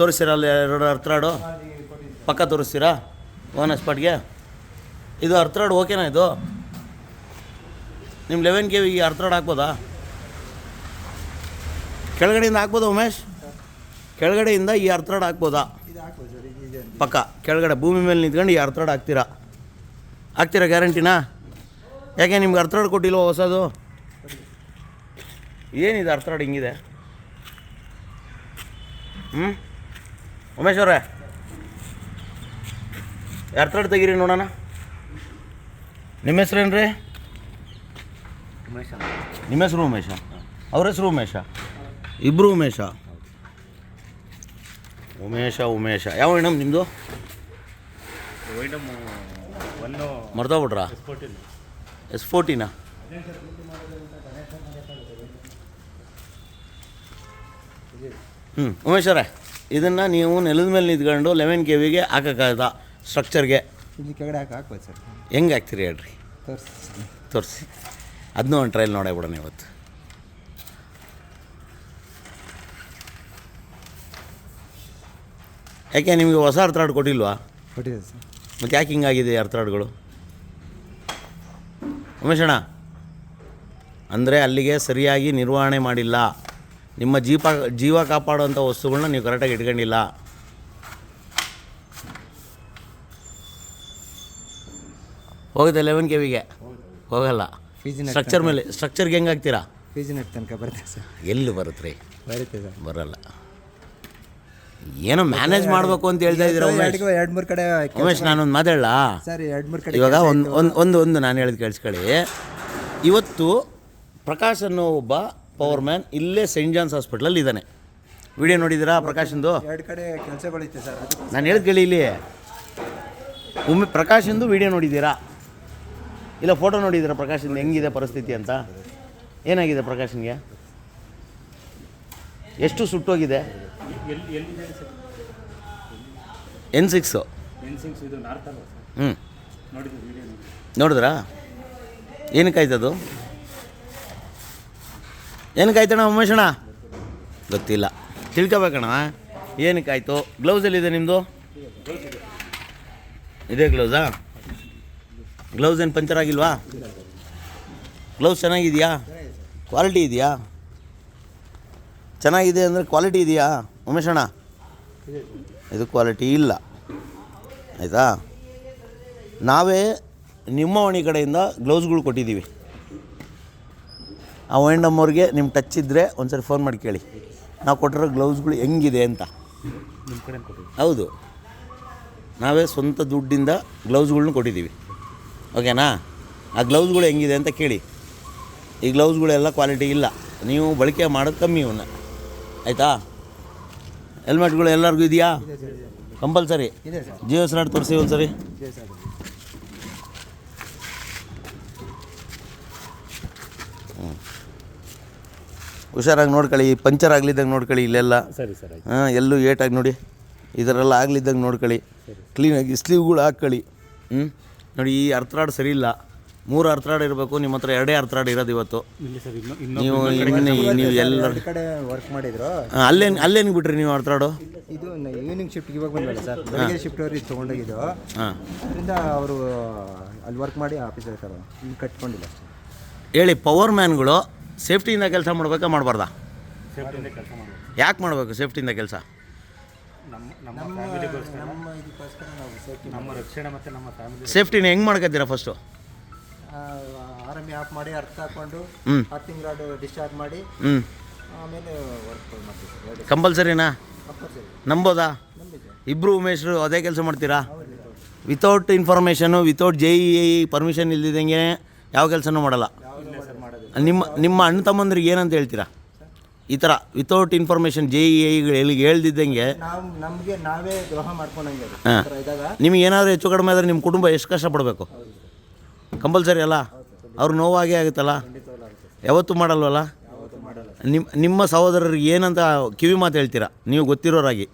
ತೋರಿಸ್ತೀರಾ ಅಲ್ಲಿ ಎರಡು ಅರ್ಥರಾಡು? ಪಕ್ಕ ತೋರಿಸ್ತೀರಾ? ಓನ್ ಸ್ಪಾಟ್ಗೆ ಇದು ಅರ್ಥರಾಡ್ ಓಕೆನಾ ಇದು? ನಿಮ್ಮ ಲೆವೆನ್ ಕೆ ವಿಗೆ ಅರ್ಥರಾಡ್ ಹಾಕ್ಬೋದಾ? ಕೆಳಗಡೆಯಿಂದ ಹಾಕ್ಬೋದಾ ಉಮೇಶ್? ಕೆಳಗಡೆಯಿಂದ ಈ ಅರ್ಥರಾಡ್ ಹಾಕ್ಬೋದಾ? ಪಕ್ಕ, ಕೆಳಗಡೆ, ಭೂಮಿ ಮೇಲೆ ನಿಂತ್ಕೊಂಡು ಈ ಅರ್ಥರಾಡ್ ಹಾಕ್ತೀರಾ? ಹಾಕ್ತೀರಾ ಗ್ಯಾರಂಟಿನಾ? ಯಾಕೆ ನಿಮ್ಗೆ ಅರ್ಥರಾಡ್ ಕೊಟ್ಟಿಲ್ವ ಹೊಸದು? ಏನಿದೆ ಅರ್ಥರಾಡ್ ಹಿಂಗಿದೆ? ಹ್ಞೂ ಉಮೇಶ್ ಅವರೇ. ಅರ್ಥರಾಡ್ ತೆಗೀರಿ ನೋಡೋಣ? ನಿಮ್ಮ ಹೆಸ್ರೇನು ರೀ ನಿಮ್ಮ ಹೆಸರು ಉಮೇಶ? ಅವ್ರ ಹೆಸರು ಉಮೇಶ? ಇಬ್ಬರು ಉಮೇಶ? ಉಮೇಶ ಉಮೇಶ. ಯಾವ ಮೇಡಮ್ ನಿಮ್ಮದು ಮರ್ತೋಗ್ಬಿಟ್ರಾ ಎಸ್ ಫೋರ್ಟಿನಾ ಹ್ಞೂ ಉಮೇಶ್ ಅವರೇ. ಇದನ್ನು ನೀವು ನೆಲದ ಮೇಲೆ ನಿಂತ್ಕೊಂಡು ಲೆವೆನ್ ಕೆ ವಿಗೆ ಹಾಕೋಕ್ಕಾಗದ ಸ್ಟ್ರಕ್ಚರ್ಗೆ ಇಲ್ಲಿ ಕೆಳಗಡೆ ಹಾಕಿ ಹಾಕ್ಬೋದು ಸರ್. ಹೆಂಗೆ ಹಾಕ್ತೀರಿ ಹೇಳ್ರಿ? ತೋರಿಸಿ ತೋರಿಸಿ. ಅದನ್ನೂ ಒಂದು ಟ್ರೈಲ್ ನೋಡೇ ಬಿಡೋಣ ಇವತ್ತು. ಯಾಕೆ ನಿಮಗೆ ಹೊಸ ಅರ್ಥರಾಡ್ ಕೊಟ್ಟಿಲ್ವಾ? ಕೊಟ್ಟಿದೆ ಸರ್. ಮತ್ತು ಯಾಕೆ ಹಿಂಗಾಗಿದೆ ಅರ್ಥರಾಡ್ಗಳು ಉಮೇಶಣ್ಣ ಅಂದರೆ ಅಲ್ಲಿಗೆ ಸರಿಯಾಗಿ ನಿರ್ವಹಣೆ ಮಾಡಿಲ್ಲ. ನಿಮ್ಮ ಜೀಪ ಜೀವ ಕಾಪಾಡುವಂಥ ವಸ್ತುಗಳನ್ನ ನೀವು ಕರೆಕ್ಟಾಗಿ ಇಟ್ಕೊಂಡಿಲ್ಲ. ಹೋಗುತ್ತೆ ಲೆವೆನ್ ಕೆ ವಿಗೆ ಹೋಗಲ್ಲ ಫೀಸಿನ ಸ್ಟ್ರಕ್ಚರ್ ಮೇಲೆ ಸ್ಟ್ರಕ್ಚರ್ಗೆ ಹೆಂಗೆ ಹಾಕ್ತೀರಾ ಫೀಸಿನ ತನಕ ಬರುತ್ತೆ ಸರ್. ಎಲ್ಲಿ ಬರುತ್ತೆ ರೀ ಬರುತ್ತೆ ಸರ್ ಬರಲ್ಲ. ಏನೋ ಮ್ಯಾನೇಜ್ ಮಾಡಬೇಕು ಅಂತ ಹೇಳ್ತಾ ಇದ್ದೀರಾ ಉಮೇಶ್? ಎರಡು ಮೂರು ಕಡೆ ಉಮೇಶ್ ನಾನೊಂದು ಮಾತಾಡಲಾ? ಸರ್ ಎರಡು ಮೂರು ಕಡೆ ಇವಾಗ ಒಂದು ಒಂದು ಒಂದು ನಾನು ಹೇಳಿದ್ ಕೇಳಿಸ್ಕೊಳ್ಳಿ. ಇವತ್ತು ಪ್ರಕಾಶ್ ಅನ್ನೋ ಒಬ್ಬ ಪವರ್ ಮ್ಯಾನ್ ಇಲ್ಲೇ ಸೈಂಟ್ ಜಾನ್ಸ್ ಹಾಸ್ಪಿಟ್ಲಲ್ಲಿ ಇದ್ದಾನೆ. ವಿಡಿಯೋ ನೋಡಿದ್ದೀರಾ ಪ್ರಕಾಶಂದು ಎರಡು ಕಡೆ ಕೆಲಸಗಳಿತ್ತು ಸರ್. ನಾನು ಹೇಳಿದ್ ಕೇಳಿ ಇಲ್ಲಿ. ಒಮ್ಮೆ ಪ್ರಕಾಶಂದು ವಿಡಿಯೋ ನೋಡಿದ್ದೀರಾ? ಇಲ್ಲ ಫೋಟೋ ನೋಡಿದ್ದೀರಾ ಪ್ರಕಾಶಂದು ಹೆಂಗಿದೆ ಪರಿಸ್ಥಿತಿ ಅಂತ? ಏನಾಗಿದೆ ಪ್ರಕಾಶನ್ಗೆ ಎಷ್ಟು ಸುಟ್ಟೋಗಿದೆ? ಎನ್ ಸಿಕ್ಸು ಹ್ಞೂ ನೋಡಿದ್ರಾ? ಏನಕ್ಕಾಯ್ತದು ಏನಕ್ಕಾಯ್ತಣ್ಣ ಉಮೇಶಣ್ಣ? ಗೊತ್ತಿಲ್ಲ. ತಿಳ್ಕೊಬೇಕಣ್ಣ. ಏನಕ್ಕಾಯ್ತು? ಗ್ಲೌಸ್ ಎಲ್ಲಿದೆ ನಿಮ್ಮದು ಇದೇ ಗ್ಲೌಸಾ ಗ್ಲೌಸ್ ಏನು ಪಂಚರ್ ಆಗಿಲ್ವಾ? ಗ್ಲೌಸ್ ಚೆನ್ನಾಗಿದೆಯಾ? ಕ್ವಾಲಿಟಿ ಇದೆಯಾ? ಚೆನ್ನಾಗಿದೆ ಅಂದರೆ ಕ್ವಾಲಿಟಿ ಇದೆಯಾ? ಉಮೇಶಣ್ಣ? ಇದು ಕ್ವಾಲಿಟಿ ಇಲ್ಲ. ಆಯಿತಾ? ನಾವೇ ನಿಮ್ಮ ವಾಣಿ ಕಡೆಯಿಂದ ಗ್ಲೌಸ್ಗಳು ಕೊಟ್ಟಿದ್ದೀವಿ. ಆ ಅವ್ರಿಗೆ ನಿಮ್ಮ ಟಚ್ ಇದ್ದರೆ ಒಂದ್ಸರಿ ಫೋನ್ ಮಾಡಿ ಕೇಳಿ. ನಾವು ಕೊಟ್ಟಿರೋ ಗ್ಲೌಸ್ಗಳು ಹೆಂಗಿದೆ ಅಂತ. ನಿಮ್ಮ ಕಡೆ ಹೌದು. ನಾವೇ ಸ್ವಂತ ದುಡ್ಡಿಂದ ಗ್ಲೌಸ್ಗಳ್ನ ಕೊಟ್ಟಿದ್ದೀವಿ. ಓಕೆನಾ ಆ ಗ್ಲೌಸ್ಗಳು ಹೆಂಗಿದೆ ಅಂತ ಕೇಳಿ. ಈ ಗ್ಲೌಸ್ಗಳೆಲ್ಲ ಕ್ವಾಲಿಟಿ ಇಲ್ಲ. ನೀವು ಬಳಕೆ ಮಾಡೋದು ಕಮ್ಮಿ ಇವನ್ನ ಆಯಿತಾ? ಹೆಲ್ಮೆಟ್ಗಳು ಎಲ್ಲರಿಗೂ ಇದೆಯಾ? ಕಂಪಲ್ಸರಿ ಜಿಯೋ ಸ್ಲಾಟ್ ತೋರಿಸಿ ಒಂದು ಸರಿ ಇದೆ ಸರ್ ಹುಷಾರಾಗಿ ನೋಡ್ಕೊಳ್ಳಿ ಪಂಚರ್ ಆಗ್ಲಿದ್ದಂಗೆ ನೋಡ್ಕೊಳ್ಳಿ ಇಲ್ಲೆಲ್ಲ. ಸರಿ ಸರ್ ಆಯ್ತು. ಹಾಂ ಎಲ್ಲೂ ಏಟಾಗಿ ನೋಡಿ. ಇದರೆಲ್ಲ ಆಗ್ಲಿದ್ದಂಗೆ ನೋಡ್ಕೊಳ್ಳಿ. ಕ್ಲೀನಾಗಿ ಸ್ಲೀವ್ಗಳು ಹಾಕ್ಕೊಳ್ಳಿ. ಹ್ಞೂ ನೋಡಿ ಈ ಅರ್ಥರಾಡ್ ಸರಿ ಇಲ್ಲ. ಮೂರು ಅರ್ಥರಾಡ್ ಇರಬೇಕು ನಿಮ್ಮ ಹತ್ರ ಎರಡೇ ಅರ್ಥರಾಡ್ ಇರೋದು ಇವತ್ತು. ಇಲ್ಲಿ ಸರ್ ಇನ್ನು ನೀವು ಇನ್ನು ನೀವು ಎಲ್ಲ ಕಡೆ ವರ್ಕ್ ಮಾಡಿದ್ರು? ಅಲ್ಲೇನು ಅಲ್ಲೇನು ಬಿಟ್ರಿ ನೀವು ಅರ್ಥರಾಡು? ಇದು ಈವ್ನಿಂಗ್ ಶಿಫ್ಟ್ ಇವಾಗ ಬಂದಲ್ಲ ಸರ್ ಬೆಳಗ್ಗೆ ಶಿಫ್ಟ್ ಅವ್ರಿಗೆ ತೊಗೊಂಡೋಗಿದ್ದು. ಹಾಂ. ಅದರಿಂದ ಅವರು ಅಲ್ಲಿ ವರ್ಕ್ ಮಾಡಿ ಆಫೀಸ್ ಸರ್ ಇಲ್ಲಿ ಕಟ್ಕೊಂಡಿಲ್ಲ ಅಷ್ಟೇ. ಹೇಳಿ ಪವರ್ ಮ್ಯಾನ್ಗಳು ಸೇಫ್ಟಿಯಿಂದ ಕೆಲಸ ಮಾಡಬೇಕಾ ಮಾಡಬಾರ್ದಾ? ಸೇಫ್ಟಿಯಿಂದ ಕೆಲಸ ಮಾಡಬೇಕು. ಯಾಕೆ ಮಾಡಬೇಕು ಸೇಫ್ಟಿಯಿಂದ ಕೆಲಸ? ನಮ್ಮ ನಮ್ಮ ಫ್ಯಾಮಿಲಿಗೋಸ್ಕರ ನಮ್ಮ ಇದಕ್ಕೋಸ್ಕರ ನಾವು ಸೇಫ್ಟಿ ನಮ್ಮ ರಕ್ಷಣೆ ಮತ್ತು ನಮ್ಮ ಫ್ಯಾಮಿಲಿ ಸೇಫ್ಟಿನ ಹೆಂಗೆ ಮಾಡ್ಕೊತೀರಾ ಫಸ್ಟು ಆರ್ಮಿ ಆಫ್ ಮಾಡಿ ಅರ್ಥ ಹಾಕೊಂಡು ಡಿಸ್ಚಾರ್ಜ್ ಮಾಡಿ ಹ್ಞೂ ಆಮೇಲೆ ವರ್ಕ್ ಮಾಡ್ತೀವಿ. ಸರ್ ಎರಡು ಕಂಪಲ್ಸರಿನಾ? ಕಂಪಲ್ಸರಿ ನಂಬೋದಾ? ಇಬ್ಬರು ಉಮೇಶ್ರು ಅದೇ ಕೆಲಸ ಮಾಡ್ತೀರಾ? Without information without J E permission ಇಲ್ದಿದ್ದಂಗೆ ಯಾವ ಕೆಲಸನೂ ಮಾಡಲ್ಲ. ನಿಮ್ಮ ನಿಮ್ಮ ಅಣ್ಣ ತಮ್ಮಂದ್ರಿಗೆ ಏನಂತ ಹೇಳ್ತೀರಾ? ಈ ಥರ ವಿತೌಟ್ ಇನ್ಫಾರ್ಮೇಷನ್ ಜೆ ಇ ಎಲ್ಲಿಗೆ ಹೇಳ್ದಿದ್ದಂಗೆ ನಾವು ನಮಗೆ ನಾವೇ ದ್ರೋಹ ಮಾಡ್ಕೊಂಡಂಗೆ ಹಾಂ. ನಿಮ್ಗೆ ಏನಾದರೂ ಹೆಚ್ಚು ಕಡಿಮೆ ಆದರೆ ನಿಮ್ಮ ಕುಟುಂಬ ಎಷ್ಟು ಕಷ್ಟಪಡಬೇಕು? ಕಂಪಲ್ಸರಿ ಅಲ್ಲ? ಅವ್ರು ನೋವಾಗೇ ಆಗುತ್ತಲ್ಲ? ಯಾವತ್ತೂ ಮಾಡಲ್ವಲ್ಲ? ನಿಮ್ಮ ನಿಮ್ಮ ಸಹೋದರರಿಗೆ ಏನಂತ ಕಿವಿ ಮಾತು ಹೇಳ್ತೀರಾ? ನೀವು ಗೊತ್ತಿರೋರಾಗಿ.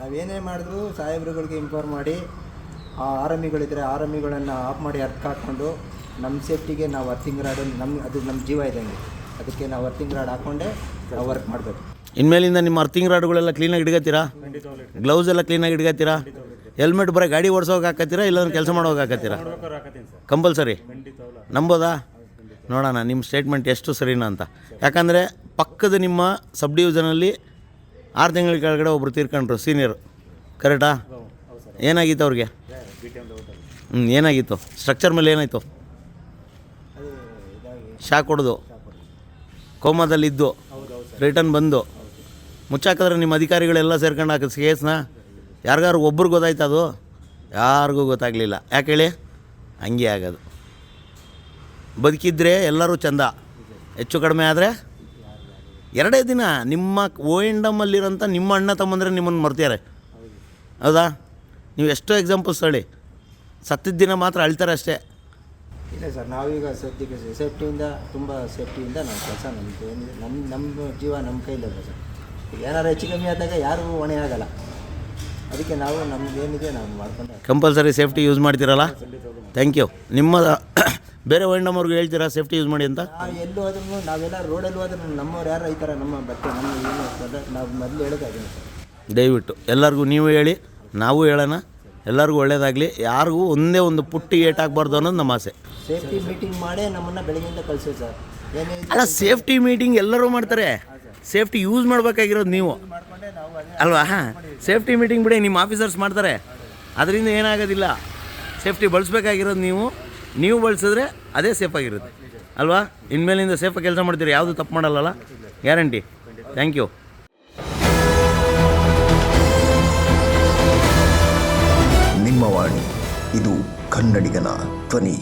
ನಾವೇನೇ ಮಾಡಿದ್ರು ಸಾಹೇಬ್ರುಗಳಿಗೆ ಇನ್ಫಾರ್ಮ್ ಮಾಡಿ ಆ ಆರಮಿಗಳಿದ್ರೆ ಆರಮಿಗಳನ್ನು ಆಫ್ ಮಾಡಿ ಅರ್ಥ ಹಾಕ್ಕೊಂಡು ನಮ್ಮ ಸೇಫ್ಟಿಗೆ ನಾವು ಅರ್ಥಿಂಗ್ ರಾಡ್ ನಮ್ಮ ಅದು ನಮ್ಮ ಜೀವ ಇದ್ದಂಗೆ. ಅದಕ್ಕೆ ನಾವು ಅರ್ಥಿಂಗ್ ರಾಡ್ ಹಾಕೊಂಡೆ ನಾವು ವರ್ಕ್ ಮಾಡಬೇಕು. ಇನ್ಮೇಲಿಂದ ನಿಮ್ಮ ಅರ್ಥಿಂಗ್ ರಾಡ್ಗಳೆಲ್ಲ ಕ್ಲೀನಾಗಿ ಇಡ್ಕೋತೀರಾ ಗ್ಲೌಸ್ ಎಲ್ಲ ಕ್ಲೀನಾಗಿ ಇಟ್ಕೋತೀರಾ ಹೆಲ್ಮೆಟ್ ಬರೀ ಗಾಡಿ ಓಡಿಸೋಕೆ ಹಾಕತ್ತೀರಾ ಇಲ್ಲಾಂದ್ರೆ ಕೆಲಸ ಮಾಡೋಕೆ ಹಾಕತ್ತೀರಾ? ಕಂಪಲ್ಸರಿ ನಂಬೋದಾ? ನೋಡೋಣ, ನಿಮ್ಮ ಸ್ಟೇಟ್ಮೆಂಟ್ ಎಷ್ಟು ಸರಿನಾ ಅಂತ. ಯಾಕಂದರೆ ಪಕ್ಕದ ನಿಮ್ಮ ಸಬ್ ಡಿವಿಷನಲ್ಲಿ ಆರು ತಿಂಗಳ ಕೆಳಗಡೆ ಒಬ್ಬರು ತೀರ್ಕೊಂಡ್ರು ಸೀನಿಯರು ಕರೆಕ್ಟಾ ಏನಾಗಿತ್ತು ಅವ್ರಿಗೆ? ಹ್ಞೂ ಏನಾಗಿತ್ತು ಸ್ಟ್ರಕ್ಚರ್ ಮೇಲೆ ಏನಾಯಿತು? ಶಾಕ್ ಹೊಡೆದು ಕೋಮದಲ್ಲಿದ್ದು. ರಿಟರ್ನ್ ಬಂದು. ಮುಚ್ಚಾಕಿದ್ರೆ ನಿಮ್ಮ ಅಧಿಕಾರಿಗಳೆಲ್ಲ ಸೇರ್ಕೊಂಡು ಹಾಕಿದ್ ಕೇಸ್ನ ಯಾರಿಗಾರು ಒಬ್ರಿಗೆ ಗೊತ್ತಾಯ್ತು ಅದು? ಯಾರಿಗೂ ಗೊತ್ತಾಗಲಿಲ್ಲ. ಯಾಕೆ ಹೇಳಿ? ಹಂಗೆ ಆಗೋದು. ಬದುಕಿದ್ರೆ ಎಲ್ಲರೂ ಚಂದ. ಹೆಚ್ಚು ಕಡಿಮೆ ಆದರೆ ಎರಡೇ ದಿನ ನಿಮ್ಮ ಓ ಎಂಡಮಲ್ಲಿರೋಂಥ ನಿಮ್ಮ ಅಣ್ಣ ತಮ್ಮಂದ್ರೆ ನಿಮ್ಮನ್ನು ಮರ್ತಿದ್ದಾರೆ. ಹೌದಾ? ನೀವು ಎಷ್ಟೋ ಎಕ್ಸಾಂಪಲ್ಸ್ ಹೇಳಿ. ಸತ್ತಿದ್ದ ದಿನ ಮಾತ್ರ ಅಳ್ತಾರೆ ಅಷ್ಟೇ. ಇಲ್ಲ ಸರ್ ನಾವೀಗ ಸದ್ಯಕ್ಕೆ ಸೇಫ್ಟಿಯಿಂದ ತುಂಬ ಸೇಫ್ಟಿಯಿಂದ ನಾವು ಕೆಲಸ ನಮ್ಮದು ನಮ್ಮ ನಮ್ಮ ಜೀವ ನಮ್ಮ ಕೈಲಿಲ್ಲ ಸರ್. ಏನಾರು ಹೆಚ್ಚು ಕಮ್ಮಿ ಆದಾಗ ಯಾರಿಗೂ ಹೊಣೆ ಆಗಲ್ಲ. ಅದಕ್ಕೆ ನಾವು ನಮ್ಗೇನಿದೆ ಏನಿದೆ ನಾವು ಮಾಡ್ಕೊಂಡು ಕಂಪಲ್ಸರಿ ಸೇಫ್ಟಿ ಯೂಸ್ ಮಾಡ್ತೀರಲ್ಲ? ಥ್ಯಾಂಕ್ ಯು ನಿಮ್ಮ ಬೇರೆ ಅವ್ರಿಗೆ ಹೇಳ್ತೀರಾ ಸೇಫ್ಟಿ ಯೂಸ್ ಮಾಡಿ ಅಂತ? ನಾವು ಎಲ್ಲೂ ಹೋದ್ರೂ ನಾವೆಲ್ಲ ರೋಡಲ್ಲಿ ಹೋದ್ರೆ ನಮ್ಮವ್ರು ಯಾರು ಈ ಥರ ನಮ್ಮ ಬಟ್ಟೆ ನಮ್ಮ ಏನು ನಾವು ಮೊದಲು ಸರ್ ದಯವಿಟ್ಟು ಎಲ್ಲರಿಗೂ ನೀವು ಹೇಳಿ ನಾವು ಹೇಳೋಣ. ಎಲ್ಲರಿಗೂ ಒಳ್ಳೆಯದಾಗಲಿ ಯಾರಿಗೂ ಒಂದೇ ಒಂದು ಪುಟ್ಟಿ ಏಟಾಗಬಾರ್ದು ಅನ್ನೋದು ನಮ್ಮ ಆಸೆ. ಸೇಫ್ಟಿ ಮೀಟಿಂಗ್ ಮಾಡೇ ನಮ್ಮನ್ನು ಬೆಳಗ್ಗೆಯಿಂದ ಕಳಿಸಿ ಸರ್. ಏನೇ ಅಲ್ಲ ಸೇಫ್ಟಿ ಮೀಟಿಂಗ್ ಎಲ್ಲರೂ ಮಾಡ್ತಾರೆ. ಸೇಫ್ಟಿ ಯೂಸ್ ಮಾಡಬೇಕಾಗಿರೋದು ನೀವು. ಅಲ್ವಾ ಹಾಂ ಅದೇ ಅಲ್ವಾ? ಸೇಫ್ಟಿ ಮೀಟಿಂಗ್ ಬಿಡಿ ನಿಮ್ಮ ಆಫೀಸರ್ಸ್ ಮಾಡ್ತಾರೆ. ಅದರಿಂದ ಏನಾಗೋದಿಲ್ಲ. ಸೇಫ್ಟಿ ಬಳಸಬೇಕಾಗಿರೋದು ನೀವು. ನೀವು ಬಳಸಿದ್ರೆ ಅದೇ ಸೇಫಾಗಿರುತ್ತೆ ಅಲ್ವಾ? ಇನ್ಮೇಲಿಂದ ಸೇಫಾಗಿ ಕೆಲಸ ಮಾಡ್ತೀರಿ? ಯಾವುದು ತಪ್ಪು ಮಾಡಲ್ಲ ಗ್ಯಾರಂಟಿ ಥ್ಯಾಂಕ್ ಯು ನಿಮ್ಮ ವಾಣಿ ಇದು ಕನ್ನಡಿಗನ ಧ್ವನಿ.